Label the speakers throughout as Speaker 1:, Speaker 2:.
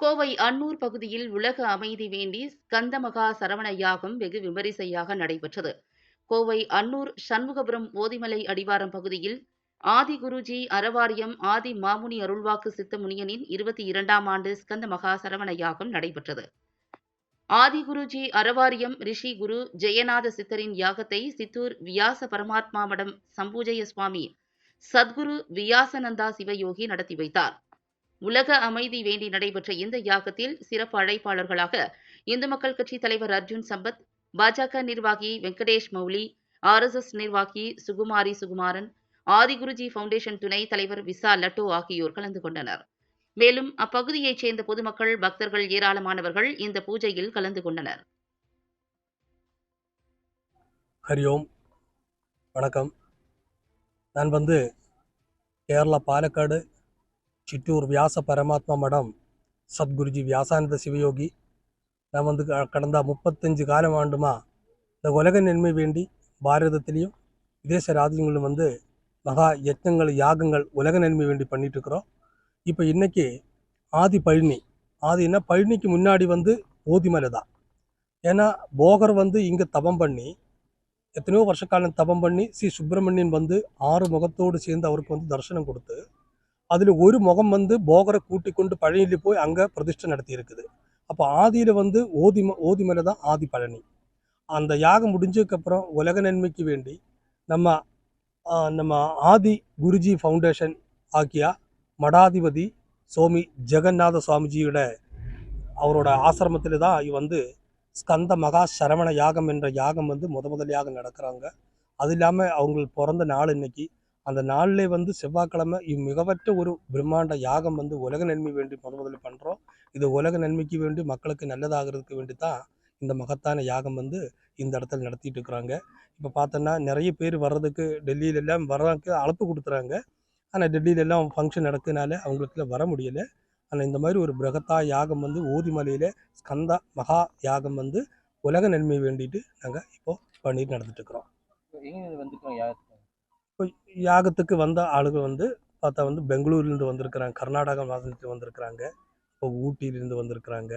Speaker 1: கோவை அன்னூர் பகுதியில் உலக அமைதி வேண்டி ஸ்கந்தமகா சரவண யாகம் வெகு விமரிசையாக நடைபெற்றது. கோவை அன்னூர் சண்முகபுரம் ஓதிமலை அடிவாரம் பகுதியில் ஆதி குருஜி அறவாரியம் ஆதி மாமுனி அருள்வாக்கு சித்த முனியனின் இருபத்தி இரண்டாம் ஆண்டு ஸ்கந்த மகா சரவண யாகம் நடைபெற்றது. ஆதி குருஜி அறவாரியம் ரிஷி குரு ஜெயநாத சித்தரின் யாகத்தை சித்தூர் வியாச பரமாத்மா மடம் சம்பூஜய சுவாமி சத்குரு வியாசநந்தா சிவயோகி நடத்தி வைத்தார். உலக அமைதி வேண்டி நடைபெற்ற இந்த யாகத்தில் சிறப்பு அழைப்பாளர்களாக இந்து மக்கள் கட்சி தலைவர் அர்ஜுன் சம்பத் பாஜக நிர்வாகி வெங்கடேஷ் மௌலி ஆர்எஸ்எஸ் நிர்வாகி சுகுமாரி சுகுமாரன் ஆதிகுருஜி ஃபவுண்டேஷன் துணைத் தலைவர் விசா லட்டோ ஆகியோர் கலந்து கொண்டனர். மேலும் அப்பகுதியைச் சேர்ந்த பொதுமக்கள் பக்தர்கள் ஏராளமானவர்கள் இந்த பூஜையில் கலந்து கொண்டனர்.
Speaker 2: ஹரி ஓம். வணக்கம். நான் வந்து கேரளா பாலக்காடு சிற்றூர் வியாச பரமாத்மா மடம். சத்குருஜி வியாசானந்த சிவயோகி. நான் வந்து க- கடந்த முப்பத்தஞ்சு காலம் ஆண்டுமா இந்த உலக நன்மை வேண்டி பாரதத்திலையும் விதேச ராஜ்யங்களும் வந்து மகா யத்னங்கள் யாகங்கள் உலக நன்மை வேண்டி பண்ணிட்டுருக்குறோம். இப்போ இன்றைக்கி ஆதி பழனி. ஆதி என்ன பழனிக்கு முன்னாடி வந்து ஓதிமலை தான். ஏன்னா போகர் வந்து இங்கே தபம் பண்ணி எத்தனையோ வருஷ காலம் தபம் பண்ணி ஸ்ரீ சுப்பிரமணியன் வந்து ஆறு முகத்தோடு சேர்ந்து அவருக்கு வந்து தரிசனம் கொடுத்து அதில் ஒரு முகம் வந்து போகரை கூட்டி கொண்டு பழனியில் போய் அங்கே பிரதிஷ்டை நடத்தி இருக்குது அப்போ ஆதியில் வந்து ஓதிம ஓதிமலை தான் ஆதி பழனி. அந்த யாகம் முடிஞ்சதுக்கப்புறம் உலக நன்மைக்கு வேண்டி நம்ம நம்ம ஆதி குருஜி ஃபவுண்டேஷன் ஆக்கிய மடாதிபதி சுவாமி ஜெகநாத சுவாமிஜியோட அவரோட ஆசிரமத்தில் தான் வந்து ஸ்கந்த மகா சரவண யாகம் என்ற யாகம் வந்து முத முதலியாக நடக்கிறாங்க. அது இல்லாமல் அவங்க பிறந்த நாள் இன்னைக்கு அந்த நாளிலே வந்து செவ்வாய்க்கிழமை இம்மிகவற்ற ஒரு பிரம்மாண்ட யாகம் வந்து உலக நன்மை வேண்டி முத முதல்ல பண்ணுறோம் இது உலக நன்மைக்கு வேண்டி மக்களுக்கு நல்லதாகிறதுக்கு வேண்டி தான் இந்த மகத்தான யாகம் வந்து இந்த இடத்துல நடத்திட்டு இருக்கிறாங்க. இப்போ பார்த்தோன்னா நிறைய பேர் வர்றதுக்கு டெல்லியில எல்லாம் வர்றதுக்கு அழைப்பு கொடுத்துறாங்க. ஆனால் டெல்லியில எல்லாம் ஃபங்க்ஷன் நடக்குனால அவங்களுக்குல வர முடியல. ஆனால் இந்த மாதிரி ஒரு பிரகத்தா யாகம் வந்து ஊதிமலையில் ஸ்கந்தா மகா யாகம் வந்து உலக நன்மை வேண்டிட்டு நாங்கள் இப்போ பண்ணிட்டு நடந்துட்டு இருக்கிறோம்.
Speaker 3: வந்துட்டோம்
Speaker 2: இப்போ யாகத்துக்கு வந்த ஆளுங்க வந்து பார்த்தா வந்து பெங்களூர்லேருந்து வந்திருக்கிறாங்க கர்நாடகா மாநிலத்துக்கு வந்திருக்கிறாங்க இப்போ ஊட்டியிலேருந்து வந்திருக்கிறாங்க.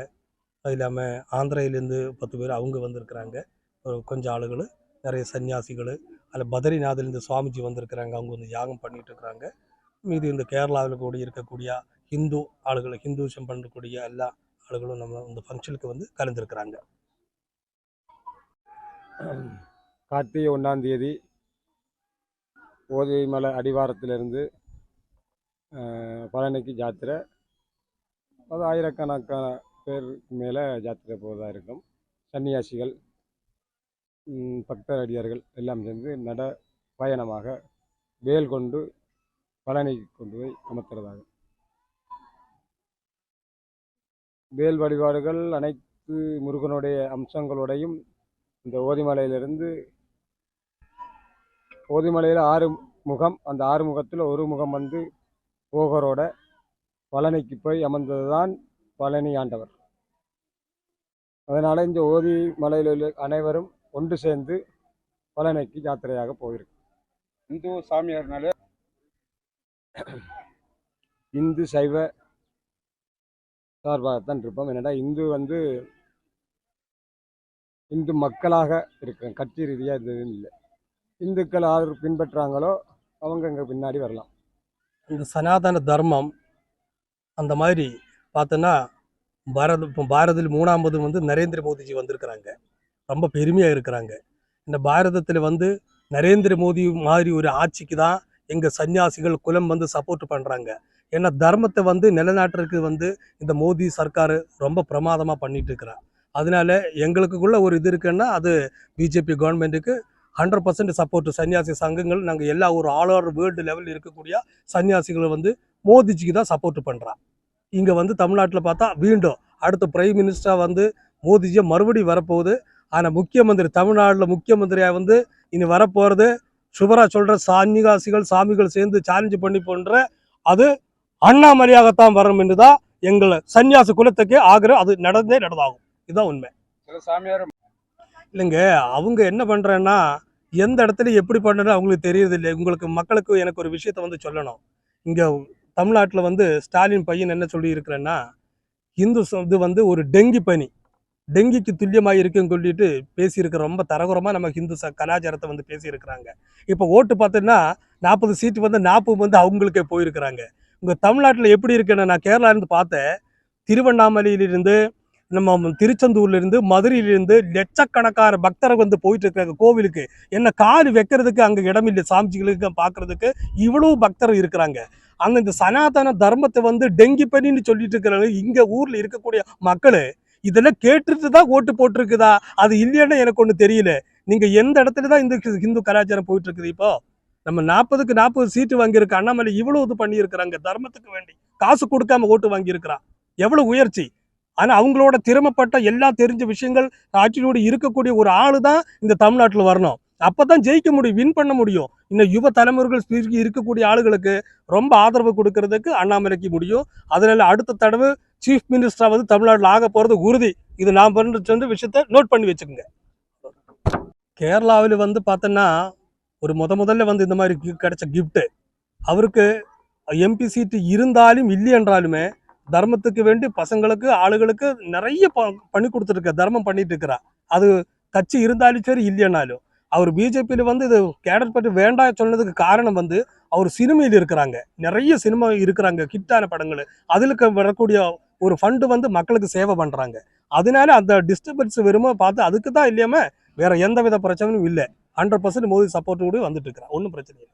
Speaker 2: அது இல்லாமல் ஆந்திரையிலேருந்து பத்து பேர் அவங்க வந்திருக்கிறாங்க. கொஞ்சம் ஆளுகள் நிறைய சன்னியாசிகள் அதில் பத்ரிநாத்லேருந்து சுவாமிஜி வந்திருக்கிறாங்க. அவங்க வந்து யாகம் பண்ணிட்டு இருக்கிறாங்க மீதி இந்த கேரளாவில் கூட இருக்கக்கூடிய ஹிந்து ஆளுகளை ஹிந்துசம் பண்ணக்கூடிய எல்லா ஆளுகளும் நம்ம இந்த ஃபங்க்ஷனுக்கு வந்து கலந்துருக்கிறாங்க.
Speaker 4: கார்த்திகை ஒன்றாம் தேதி போதை மலை அடிவாரத்திலிருந்து பழனிக்கு ஜாத்திரை. அது ஆயிரக்கணக்கான பேர் மேலே ஜாத்திரை போவதாக இருக்கும். சன்னியாசிகள் பக்தரடியார்கள் பக்தர் அடியார்கள் எல்லாம் சேர்ந்து நட பயணமாக வேல் கொண்டு பழனிக்கு கொண்டு போய் அமர்த்துறதாக. வேல் வழிபாடுகள் அனைத்து முருகனுடைய அம்சங்களோடையும் இந்த ஓதிமலையிலிருந்து ஓதிமலையில் ஆறு முகம் அந்த ஆறு முகத்தில் ஒரு முகம் வந்து போகரோட பழனிக்கு போய் அமர்ந்தது தான் பழனி ஆண்டவர். அதனால் இந்த ஓதி மலையில் உள்ள அனைவரும் ஒன்று சேர்ந்து பழனிக்கு யாத்திரையாக போயிருக்கு.
Speaker 3: இந்து சாமியார்னாலே
Speaker 4: இந்து சைவ சார்பாகத்தான் இருப்போம். என்னடா இந்து வந்து இந்து மக்களாக இருக்கிறோம் கட்சி ரீதியாக இது இல்லை. இந்துக்கள் யார் பின்பற்றாங்களோ அவங்க இங்கே பின்னாடி வரலாம்.
Speaker 2: இந்த சனாதன தர்மம் அந்த மாதிரி பார்த்தோன்னா பாரத இப்போ பாரதில் மூணாவது வந்து நரேந்திர மோடிஜி வந்திருக்கிறாங்க. ரொம்ப பெருமையாக இருக்கிறாங்க. இந்த பாரதத்தில் வந்து நரேந்திர மோடி மாதிரி ஒரு ஆட்சிக்கு தான் எங்கள் சன்னியாசிகள் குலம் வந்து சப்போர்ட் பண்ணுறாங்க ஏன்னா தர்மத்தை வந்து நிலநாட்டுறதுக்கு வந்து இந்த மோடி சர்க்கார் ரொம்ப பிரமாதமாக பண்ணிட்டு இருக்கிறான் அதனால எங்களுக்குள்ள ஒரு இது இருக்குன்னா அது பிஜேபி கவர்மெண்ட்டுக்கு ஹண்ட்ரட் பர்சன்ட் சப்போர்ட் சன்னியாசி சங்கங்கள். நாங்கள் எல்லா ஒரு ஆல் ஓவர் வேர்ல்டு லெவலில் இருக்கக்கூடிய சன்னியாசிகளை வந்து மோதிஜிக்கு தான் சப்போர்ட் பண்ணுறா இங்கே வந்து தமிழ்நாட்டில் பார்த்தா மீண்டும் அடுத்த பிரைம் மினிஸ்டராக வந்து மோதிஜியை மறுபடியும் வரப்போகுது. ஆனால் முக்கியமந்திரி தமிழ்நாட்டில் முக்கியமந்திரியாக வந்து இனி வரப்போகிறது சுபரா சொல்கிற சன்னிகாசிகள் சாமிகள் சேர்ந்து சேலஞ்சு பண்ணி போன்ற அது அண்ணாமலையாகத்தான் வரும் என்று தான் எங்கள் சன்னியாச குலத்துக்கு ஆகிற அது நடந்தே நடந்தாகும். இதுதான் உண்மை.
Speaker 3: சாமியார்
Speaker 2: இல்லைங்க அவங்க என்ன பண்ணுறேன்னா எந்த இடத்துல எப்படி பண்ணுறது அவங்களுக்கு தெரியறதில்லை உங்களுக்கு மக்களுக்கு எனக்கு ஒரு விஷயத்த வந்து சொல்லணும். இங்கே தமிழ்நாட்டில் வந்து ஸ்டாலின் பையன் என்ன சொல்லி இருக்கிறேன்னா இது வந்து ஒரு டெங்கி பனி. டெங்கிக்கு துல்லியமாக இருக்குன்னு சொல்லிட்டு பேசியிருக்கிற ரொம்ப தரகுரமாக நம்ம ஹிந்து ச கலாச்சாரத்தை வந்து பேசியிருக்கிறாங்க. இப்போ ஓட்டு பார்த்தோன்னா நாற்பது சீட்டு வந்து நாற்பது வந்து அவங்களுக்கே போயிருக்கிறாங்க. உங்கள் தமிழ்நாட்டில் எப்படி இருக்குன்னு நான் கேரளாலேருந்து பார்த்தேன் திருவண்ணாமலையிலிருந்து நம்ம திருச்செந்தூர்லேருந்து மதுரையிலேருந்து லட்சக்கணக்கான பக்தர்கள் வந்து போயிட்டு இருக்காங்க கோவிலுக்கு. என்ன கால் வைக்கிறதுக்கு அங்கே இடம் இல்லை சாமிஜிகளுக்கு பார்க்குறதுக்கு இவ்வளோ பக்தர் இருக்கிறாங்க. அந்த இந்த சனாதன தர்மத்தை வந்து டெங்கி பனின்னு சொல்லிட்டு இருக்கிறாங்க இங்கே ஊரில் இருக்கக்கூடிய மக்கள் இதெல்லாம் கேட்டுட்டு தான் ஓட்டு போட்டிருக்குதா? அது இல்லைன்னு எனக்கு ஒன்று தெரியல. நீங்கள் எந்த இடத்துல தான் இந்த ஹிந்து கலாச்சாரம் போயிட்டு இருக்குது இப்போ? நம்ம நாற்பதுக்கு நாற்பது சீட்டு வாங்கியிருக்க அண்ணாமலை இவ்வளோ இது பண்ணியிருக்கிறாங்க. தர்மத்துக்கு வேண்டி காசு கொடுக்காம ஓட்டு வாங்கியிருக்கிறான் எவ்வளோ உயர்ச்சி. ஆனால் அவங்களோட திறமைப்பட்ட எல்லா தெரிஞ்ச விஷயங்கள் ஆட்சியோடு இருக்கக்கூடிய ஒரு ஆளு தான் இந்த தமிழ்நாட்டில் வரணும். அப்போ தான் ஜெயிக்க முடியும் வின் பண்ண முடியும். இன்னும் யுவ தலைமுறைகள் ஸ்பீ- இருக்கக்கூடிய ஆளுகளுக்கு ரொம்ப ஆதரவு கொடுக்கறதுக்கு அண்ணாமலைக்கு முடியும். அதனால் அடுத்த தடவை சீஃப் மினிஸ்டராக வந்து தமிழ்நாட்டில் ஆக போகிறது உறுதி. இது நான் பண்ண சொன்ன விஷயத்த நோட் பண்ணி வச்சுக்கோங்க. கேரளாவில் வந்து பார்த்தோன்னா ஒரு முத முதல்ல வந்து இந்த மாதிரி கிடைச்ச கிஃப்ட்டு அவருக்கு எம்பி சீட்டு இருந்தாலும் இல்லை என்றாலுமே தர்மத்துக்கு வேண்டி பசங்களுக்கு ஆளுகளுக்கு நிறைய ப- பண்ணி கொடுத்துருக்க தர்மம் பண்ணிட்டு இருக்கிறா அது கட்சி இருந்தாலும் சரி இல்லைன்னாலும் அவர் பிஜேபியில் வந்து இது கேடர் பற்றி வேண்டாம் சொன்னதுக்கு காரணம் வந்து அவர் சினிமையில் இருக்கிறாங்க. நிறைய சினிமா இருக்கிறாங்க கிட்டான படங்கள். அதுல வரக்கூடிய ஒரு ஃபண்டு வந்து மக்களுக்கு சேவை பண்ணுறாங்க அதனால அந்த டிஸ்டர்பன்ஸ் வெறுமோ பார்த்து அதுக்கு தான் இல்லையாம வேற எந்த வித பிரச்சனையும் இல்லை. ஹண்ட்ரட் பர்சன்ட் மோதி சப்போர்ட் கூட வந்துட்டு இருக்கிறான் ஒன்றும் பிரச்சனை இல்லை.